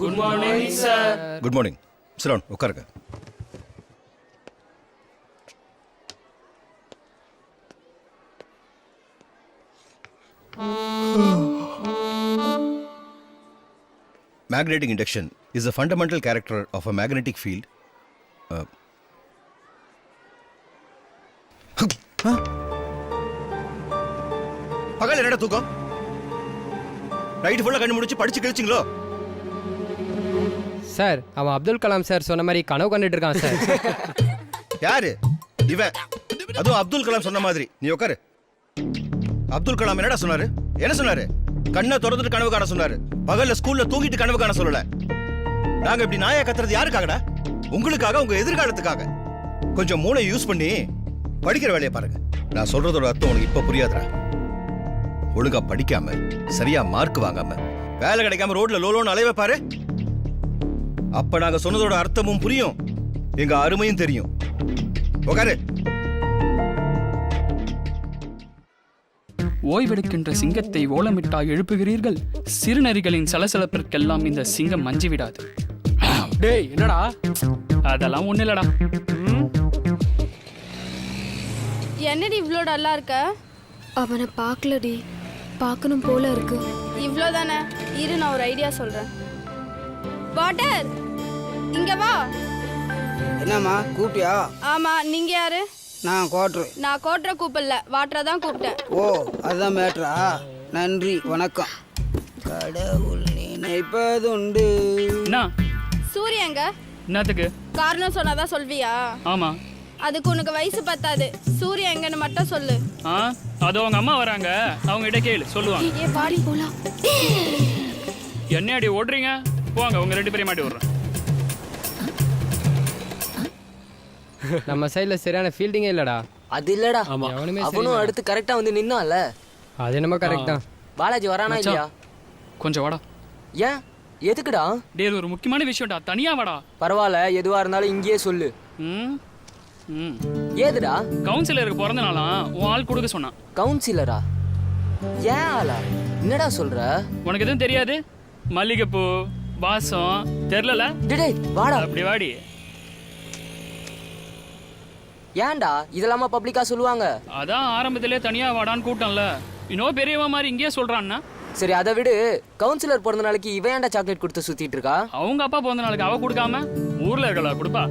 Good morning sir good morning Ceylon உட்காருங்க Magnetic induction is a fundamental character of a magnetic field. Uh, பகல் என்னடா தூக்கம்? Night ஃபுல்லாக கண்ணு முடிச்சு படிச்சு கழிச்சிங்களோ? சார் அவன் அப்துல் கலாம் சார் சொன்ன மாதிரி கனவு கண்டுட்டு இருக்கான் சார். யாரு? இவன். அதுவும் அப்துல் கலாம் சொன்ன மாதிரி. நீ உட்காரு அப்துல் கலாம் என்னடா சொன்னாரு? என்ன சொன்னாரு? கண்ணை திறந்துட்டு கனவு காண சொன்னாரு. பகல்ல ஸ்கூல்ல தூங்கிட்டு கனவு காண சொல்லல. நாங்க இப்படி நாயா கத்துறது யாருக்காகடா? உங்களுக்காக உங்க எதிர்காலத்துக்காக. கொஞ்சம் மூளை யூஸ் பண்ணி படிக்கிற வேலையை பாருங்க. நான் சொல்றதோட அர்த்தம் உனக்கு இப்ப புரியாதுடா. ஒழுங்கா படிக்காம சரியா மார்க் வாங்காம வேலை கிடைக்காம ரோட்ல லோலோன்னு அலைவை பாரு. அப்ப நாங்க சொன்னதோட அர்த்தமும் புரியும். எங்க அருமையும் தெரியும். உட்காரு ஓய்வெடுக்கின்ற சிங்கத்தை ஓலமிட்டா எழுப்புகிறீர்கள்? சிறுநரிகளின் சலசலப்பிற்கெல்லாம் இந்த சிங்கம் மஞ்சி விடாது டேய் என்னடா? அதெல்லாம் ஒண்ணு இல்லடா என்னடி இவ்வளோ டல்லா இருக்க? அவனை பார்க்கலடி. பார்க்கணும் போல இருக்கு. இவ்வளோ தானே இரு நான் ஒரு ஐடியா சொல்கிறேன் வாட்டர். இங்க வா. என்னம்மா கூப்பிட்டியா? ஆமா நீங்க யாரு? நான் கோட்ரு. நான் கோட்டரை கூப்பிடல வாட்டரை தான் கூப்பிட்டேன். ஓ அதுதான் மேட்ரா நன்றி வணக்கம். கடவுள் நினைப்பதுண்டு என்ன? சூரியங்க என்னத்துக்கு? காரணம் சொன்னாதான் சொல்வியா? ஆமா. அதுக்கு உனக்கு வயசு பத்தாது. சூரியன் எங்கன்னு மட்டும் சொல்லு. ஆ அதோ அவங்க அம்மா வராங்க. அவங்க கிட்ட கேளு சொல்லுவாங்க. ஏ பாடி போலாம். என்ன அடி ஓடுறீங்க? போங்க உங்க ரெண்டு பேரையும் மாட்டி விடுறேன். நம்ம சைடில் சரியான ஃபீல்டிங்கே இல்லடா. அது இல்லடா. எவனுமே சரி அவனும் அடுத்து கரெக்டா வந்து நின்னான்ல. அது என்னமோ கரெக்ட் தான். பாலாஜி வரானா. இல்லையா? கொஞ்சம் வாடா. ஏன்? எதுக்குடா? டேய் இது ஒரு முக்கியமான விஷயம்டா. தனியா வாடா. பரவாயில்ல எதுவா இருந்தாலும் இங்கேயே சொல்லு. ம் ம். ஏதுடா? கவுன்சிலருக்கு பிறந்த நாளாம் உன் ஆள் கொடுக்க சொன்னான். கவுன்சிலரா ஏன் ஆளா? என்னடா சொல்ற? உனக்கு எதுவும் தெரியாது? மல்லிகைப்பூ வாசம் டேய் வாடா. அப்படி வாடி. ஏன்டா? இதெல்லாமா பப்ளிக்கா சொல்லுவாங்க? அதான் ஆரம்பத்திலே தனியா வாடான்னு கூட்டம்ல இன்னும் பெரியவன் மாதிரி இங்கேயே சொல்றான்னா? சரி அதை விடு. கவுன்சிலர் பிறந்த நாளைக்கு இவன் ஏன்டா சாக்லேட் கொடுத்து சுத்திட்டு இருக்கா? அவங்க அப்பா பிறந்த நாளுக்கு அவ கொடுக்காம? ஊர்ல இருக்கல கொடுப்பா.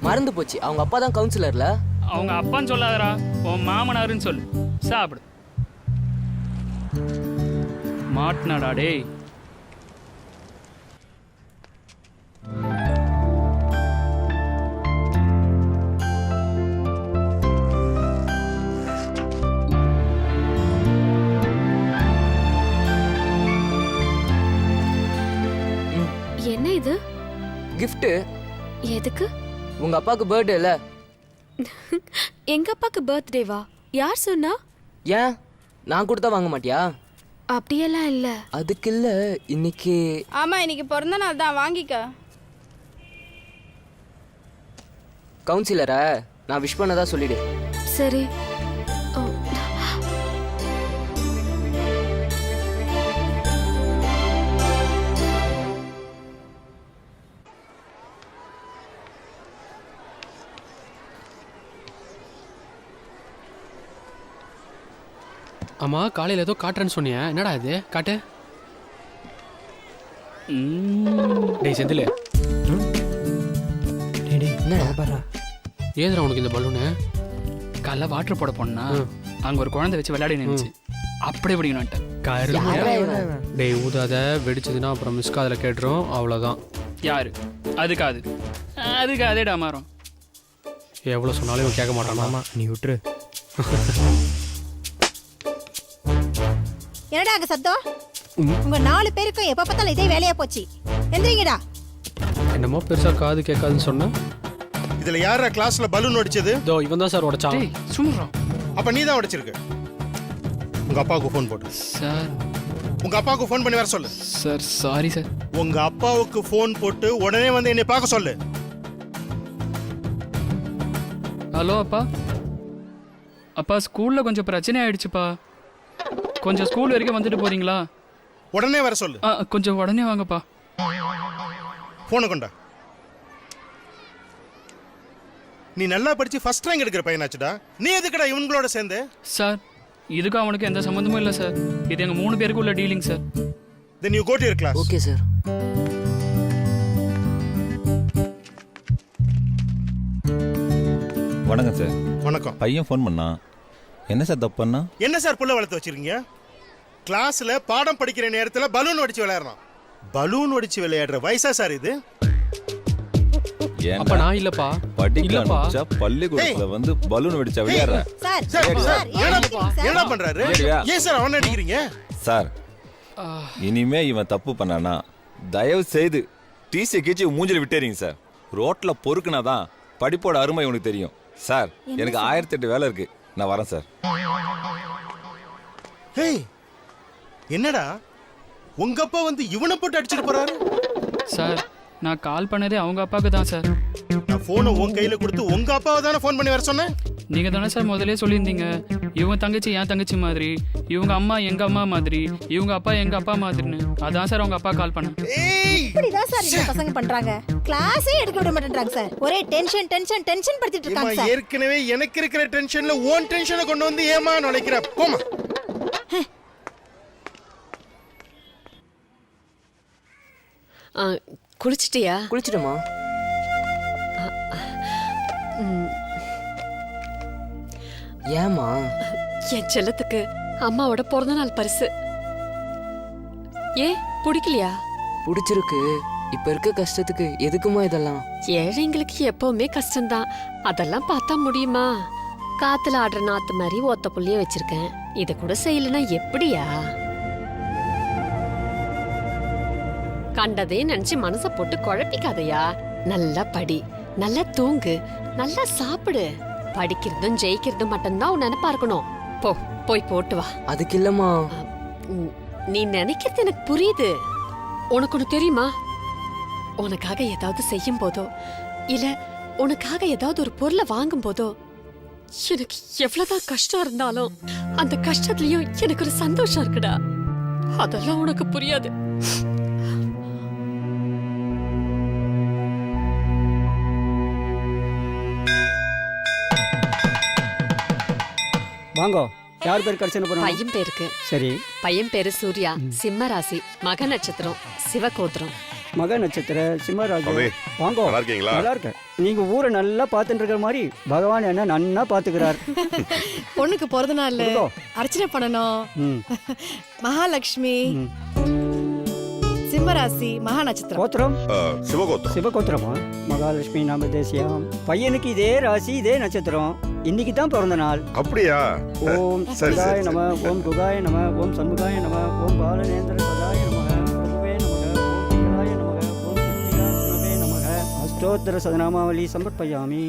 மறந்து போச்சு. அவங்க அப்பா தான் கவுன்சிலர்ல? அவங்க அப்பான்னு சொல்லாதடா. உன் மாமனாருன்னு சொல்லு. சாப்பிடு. மாட்டினாடா டேய். என்ன இது? gift எதுக்கு? உங்க அப்பாவுக்கு பர்த்டே இல்ல எங்க அப்பாக்கு பர்த்டேவா யார் சொன்னா? ஏன்? நான் கொடுத்தா வாங்க மாட்டியா? அப்படியெல்லாம் இல்ல. அதுக்கு இல்ல இன்னைக்கு ஆமா இன்னைக்கு பிறந்த நாள் தான். வாங்கிக்க. கவுன்சிலரை நான் விஷ் பண்ணதா சொல்லிடு. சரி. ஆமா காலையில ஏதோ காட்டுறேன்னு சொன்னியே. என்னடா இது? காட்டு. ம், டேய் செந்தில். ஏதுடா உனக்கு இந்த பலூனு காலைல வாட்டர் போட போனா அங்க ஒரு குழந்தை வச்சு விளையாடி நின்னுச்சு அப்படியே பிடிக்கணும்ட்ட யாரா இவன்? டேய் ஊதாத வெடிச்சதுன்னா அப்புறம் மிஸ் காதில் கேட்டுரும் அவ்வளோதான் யாரு? அதுக்கு அது. அதுக்கு அதேடா மாறும். எவ்வளோ சொன்னாலும் கேட்க மாட்டானா? நீ விட்டுரு. என்னடா அங்க சத்தம்? உங்க நாலு பேருக்கும் எப்ப பார்த்தாலும் இதே வேலையா போச்சு. எந்திரிங்கடா. என்னமோ பெருசா காது கேட்காதுன்னு சொன்னேன் இதுல யாரா கிளாஸ்ல பலூன் அடிச்சது? இதோ இவன் தான் சார் உடைச்சான். டேய் சும்மா. அப்ப நீ தான் உடைச்சிருக்க. உங்க அப்பாவுக்கு ஃபோன் போட்டு சார் உங்க அப்பாவுக்கு ஃபோன் பண்ணி வர சொல்லு. சார் சாரி சார் உங்க அப்பாவுக்கு ஃபோன் போட்டு உடனே வந்து என்னை பார்க்க சொல்லு. ஹலோ அப்பா. அப்பா ஸ்கூல்ல கொஞ்சம் பிரச்சனை ஆயிடுச்சுப்பா. கொஞ்சம் ஸ்கூல் வரைக்கும் வந்துட்டு போறீங்களா? உடனே வர சொல்லு. ஆ, கொஞ்சம் உடனே வாங்கப்பா. போனை கொண்டா. நீ நல்லா படிச்சு ஃபர்ஸ்ட் ரேங்க் எடுக்கிற பையனாச்சுடா. நீ எதுக்குடா இவங்களோட சேர்ந்து? சார் இதுக்கு அவனுக்கு எந்த சம்மந்தமும் இல்லை சார். இது எங்கள் மூணு பேருக்கு உள்ள dealing sir. Then you go to your class okay sir வணக்கம் சார். வணக்கம். பையன் ஃபோன் பண்ணான். என்ன சார் தப்பு பண்ணா? என்ன சார் புள்ள வளர்த்து வச்சிருக்கீங்க? கிளாஸ்ல பாடம் படிக்கிற நேரத்துல பலூன் அடிச்சு விளையாடுறான் பலூன் அடிச்சு விளையாடுற வயசா சார் இது? அப்ப நான் இல்லப்பா. படிக்கலாம். அனுப்பிச்சா பள்ளிக்கூடத்துல வந்து பலூன் வெடிச்சா விளையாடுற. சார் என்ன பண்றாரு? ஏன் சார் அவன் அடிக்கிறீங்க? சார் இனிமே இவன் தப்பு பண்ணானா? தயவு செய்து டிசி கீச்சி மூஞ்சில விட்டேறீங்க சார் ரோட்ல பொறுக்குனாதான் படிப்போட அருமை உனக்கு தெரியும். சார் எனக்கு ஆயிரத்தி எட்டு வேலை இருக்கு. நான் வரேன் சார் ஹேய் என்னடா? உங்க அப்பா வந்து இவனை போட்டு அடிச்சிட்டு போறாரு? சார் நான் கால் பண்ணதே அவங்க அப்பாவுக்கு தான் சார். நான் போனை உன் கையில கொடுத்து உங்க அப்பாவை தானே ஃபோன் பண்ணி வர சொன்னேன்? நீங்கள் தானே சார் முதலே சொல்லியிருந்தீங்க. இவங்க தங்கச்சி என் தங்கச்சி மாதிரி இவங்க அம்மா எங்கள் அம்மா மாதிரி இவங்க அப்பா எங்கள் அப்பா மாதிரின்னு. அதான் சார் அவங்க அப்பா கால் பண்ணேன். இப்படிதான் சார் இந்த பசங்க பண்றாங்க. கிளாஸே எடுக்க விட மாட்டேன்றாங்க சார். ஒரே டென்ஷன் டென்ஷன் டென்ஷன் படுத்திட்டு இருக்காங்க சார். ஏற்கனவே எனக்கு இருக்கிற டென்ஷன்ல ஓன் டென்ஷனை கொண்டு வந்து ஏமா நுழைக்கிற? போமா குளிச்சிட்டியா? குளிச்சிட்டோமா ஏமா என் செல்லத்துக்கு அம்மாவோட பிறந்த நாள் பரிசு. ஏ பிடிக்கலையா? பிடிச்சிருக்கு. இப்ப இருக்க கஷ்டத்துக்கு எதுக்குமா இதெல்லாம்? ஏழைங்களுக்கு எப்பவுமே கஷ்டம்தான். அதெல்லாம் பார்த்தா முடியுமா? காத்துல ஆடுற நாத்து மாதிரி ஒத்த புள்ளிய வச்சிருக்கேன். இத கூட செய்யலனா எப்படியா? கண்டதே நினைச்சு மனச போட்டு குழப்பிக்காதயா. நல்லா படி நல்லா தூங்கு நல்லா சாப்பிடு. படிக்கிறதும் ஜெயிக்கிறதும் மட்டும்தான் உன் நினைப்பா இருக்கணும். போ போய் போட்டு வா. அதுக்கு இல்லம்மா. நீ நினைக்கிறது எனக்கு புரியுது. உனக்கு ஒண்ணு தெரியுமா? உனக்காக ஏதாவது செய்யும் போதோ இல்ல உனக்காக ஏதாவது ஒரு பொருளை வாங்கும் போதோ எனக்கு எவ்வளவுதான் கஷ்டம் இருந்தாலும் அந்த கஷ்டத்துலயும் எனக்கு ஒரு சந்தோஷம் இருக்குடா. அதெல்லாம் உனக்கு புரியாது. வாங்கோ. யார் பேருக்கு அர்ச்சனை பண்ணணும் பையன் பேருக்கு சரி. பையன் பேரு சூர்யா. சிம்ம ராசி மக நட்சத்திரம். சிவகோத்திரம். மக நட்சத்திர சிம்மராஜு. வாங்கோ. நல்லா இருக்கீங்களா? நல்லா இருக்கேன். நீங்க ஊரை நல்லா பார்த்துட்டு இருக்கிற மாதிரி பகவான் என்ன நன்னா பாத்துக்கிறார் பொண்ணுக்கு பிறந்த நாள். அர்ச்சனை பண்ணணும். மகாலட்சுமி. ம். சிம்மராசி மகா நட்சத்திரம். கோத்திரம்? சிவகோத்திரம். சிவகோத்திரமா? மகாலட்சுமி நாம தேசியம் பையனுக்கு இதே ராசி இதே நட்சத்திரம். இன்னைக்கு தான் பிறந்த நாள். அப்படியா? ஓம் சரி, சதாய சரி, நம ஓம் குகாய நம ஓம் சண்முகாய நம ஓம் பாலநேந்திர சதாய பிரபுவே நமக ஓம் விகடாய நமக ஓம் சத்யாத்மவே நமக அஷ்டோத்தர சதநாமாவளி சமர்ப்பயாமி.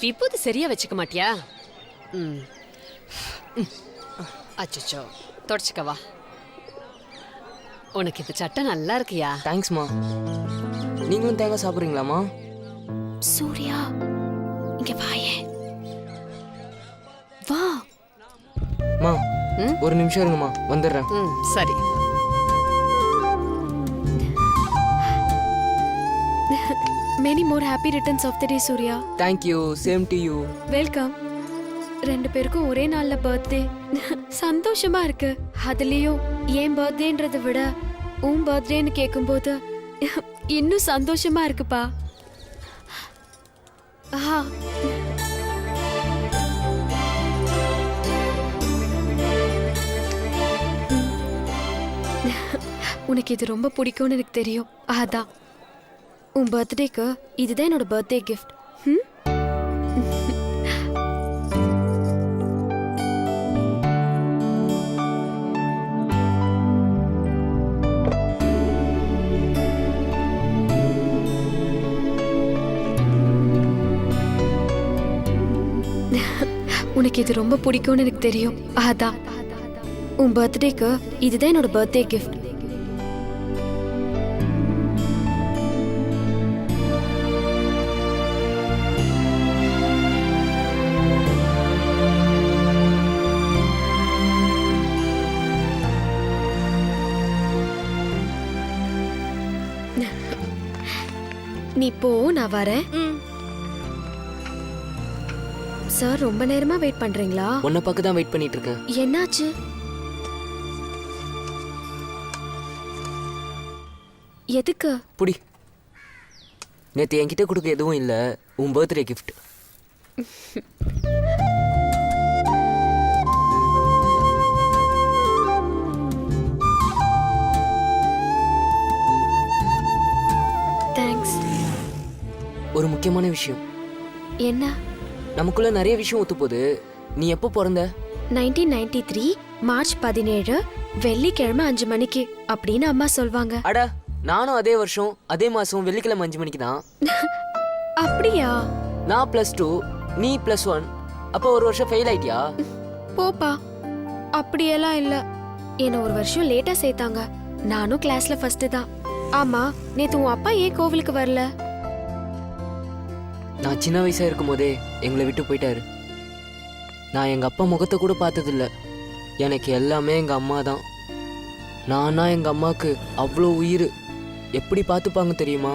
விபூதி சரியா வச்சுக்க மாட்டியா? ம். அச்சோ தொடச்சுக்கவா உனக்கு இந்த சட்டை நல்லா இருக்கியா? தேங்க்ஸ்மா நீங்களும் தேங்காய் சாப்பிட்றீங்களாம்மா? சூர்யா இங்க வாயே. வா. மா ம்? ஒரு நிமிஷம் இருங்கம்மா. வந்துடுறேன். ம் சரி. Many more happy returns of the day Surya. Thank you same to you welcome ரெண்டு பேருக்கும் ஒரே நாள்ல பர்த்டே சந்தோஷமா இருக்கு. அதுலயும் என் பர்த்டேன்றதை விட உன் பர்த்டேன்னு கேட்கும்போது இன்னும் சந்தோஷமா இருக்குப்பா. ஆஹா. உனக்கு இது ரொம்ப பிடிக்கும்னு எனக்கு தெரியும். அதான். உன் பர்த்டேக்கு இதுதான் என்னோட பர்த்டே கிஃப்ட் ம்? உனக்கு இது ரொம்ப பிடிக்கும்னு எனக்கு தெரியும். அதான். உன் பர்த்டேக்கு இதுதான் என்னோட பர்த்டே கிஃப்ட் நீ போ நான் வரேன். சார் ரொம்ப நேரமா வெயிட் பண்றீங்களா? உன்னை பார்க்க தான் வெயிட் பண்ணிட்டு இருக்கேன் என்னாச்சு? எதுக்கு? புடி. நேற்று என்கிட்ட கொடுக்க எதுவும் இல்லை. உன் பர்த்டே கிஃப்ட் தேங்க்ஸ் ஒரு முக்கியமான விஷயம். என்ன? நமக்குள்ள நிறைய விஷயம் ஒத்து போகுது நீ எப்போ பிறந்த? நைன்டீன் நைன்டி த்ரீ மார்ச் பதினேழு வெள்ளிக்கிழமை அஞ்சு மணிக்கு அப்படின்னு அம்மா சொல்வாங்க. அட நானும் அதே வருஷம் அதே மாதம் வெள்ளிக்கிழமை அஞ்சு மணிக்கு தான். அப்படியா? நான் ப்ளஸ் டூ நீ ப்ளஸ் ஒன் அப்போ ஒரு வருஷம் ஃபெயில் ஆயிட்டியா? போப்பா அப்படியெல்லாம் இல்ல. என்ன ஒரு வருஷம் லேட்டா சேர்த்தாங்க. நானும் கிளாஸ்ல ஃபர்ஸ்ட் தான். ஆமா நேத்து உன் அப்பா ஏன் கோவிலுக்கு வரல? நான் சின்ன வயசா இருக்கும் போதே எங்களை விட்டு போயிட்டாரு. நான் எங்க அப்பா முகத்தை கூட பார்த்ததில்ல. எனக்கு எல்லாமே எங்க அம்மா தான். நானா எங்க அம்மாவுக்கு அவ்வளோ உயிர். எப்படி பார்த்துப்பாங்க தெரியுமா?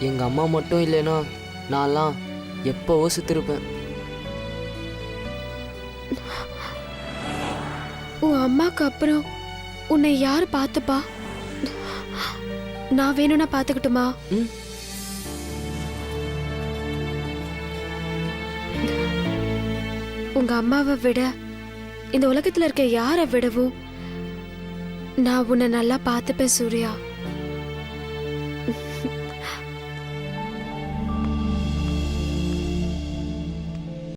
எங்க அம்மா மட்டும் இல்லைன்னா நான்லாம் எப்போவோ சுத்திருப்பேன். உன் அம்மாக்கு அப்புறம் உன்னை யார் பார்த்துப்பா? நான் வேணும்னா பார்த்துக்கட்டுமா? ம்? உங்க அம்மாவை விட இந்த உலகத்துல இருக்க யாரை விடவும் நான் உன்னை நல்லா பார்த்துப்பேன் சூர்யா.